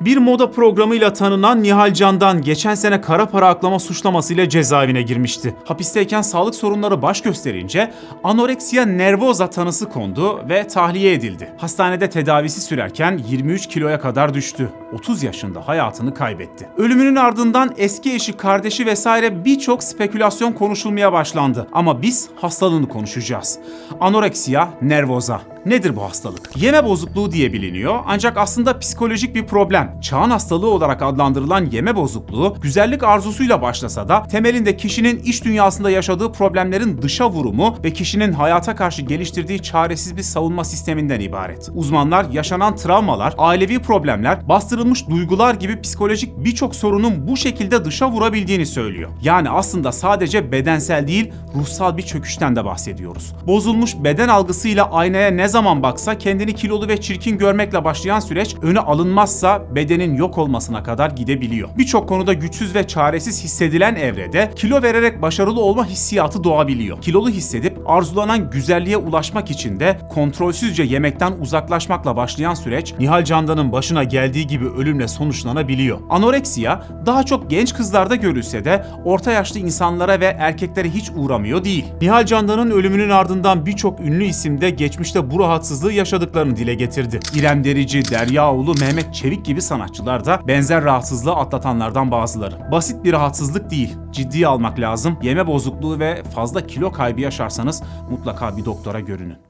Bir moda programıyla tanınan Nihal Can'dan geçen sene kara para aklama suçlamasıyla cezaevine girmişti. Hapisteyken sağlık sorunları baş gösterince anoreksiya nervoza tanısı kondu ve tahliye edildi. Hastanede tedavisi sürerken 23 kiloya kadar düştü. 30 yaşında hayatını kaybetti. Ölümünün ardından eski eşi, kardeşi vesaire birçok spekülasyon konuşulmaya başlandı. Ama biz hastalığını konuşacağız. Anoreksiya nervoza. Nedir bu hastalık? Yeme bozukluğu diye biliniyor ancak aslında psikolojik bir problem. Çağın hastalığı olarak adlandırılan yeme bozukluğu güzellik arzusuyla başlasa da temelinde kişinin iç dünyasında yaşadığı problemlerin dışa vurumu ve kişinin hayata karşı geliştirdiği çaresiz bir savunma sisteminden ibaret. Uzmanlar yaşanan travmalar, ailevi problemler, bastırılmış duygular gibi psikolojik birçok sorunun bu şekilde dışa vurabildiğini söylüyor. Yani aslında sadece bedensel değil, ruhsal bir çöküşten de bahsediyoruz. Bozulmuş beden algısıyla aynaya ne zaman baksa kendini kilolu ve çirkin görmekle başlayan süreç öne alınmazsa bedenin yok olmasına kadar gidebiliyor. Birçok konuda güçsüz ve çaresiz hissedilen evrede kilo vererek başarılı olma hissiyatı doğabiliyor. Kilolu hissedip arzulanan güzelliğe ulaşmak için de kontrolsüzce yemekten uzaklaşmakla başlayan süreç Nihal Candan'ın başına geldiği gibi ölümle sonuçlanabiliyor. Anoreksiya daha çok genç kızlarda görülse de orta yaşlı insanlara ve erkeklere hiç uğramıyor değil. Nihal Candan'ın ölümünün ardından birçok ünlü isim de geçmişte bu rahatsızlığı yaşadıklarını dile getirdi. İrem Derici, Derya Oğlu, Mehmet Çevik gibi sanatçılar da benzer rahatsızlığı atlatanlardan bazıları. Basit bir rahatsızlık değil, ciddiye almak lazım. Yeme bozukluğu ve fazla kilo kaybı yaşarsanız mutlaka bir doktora görünün.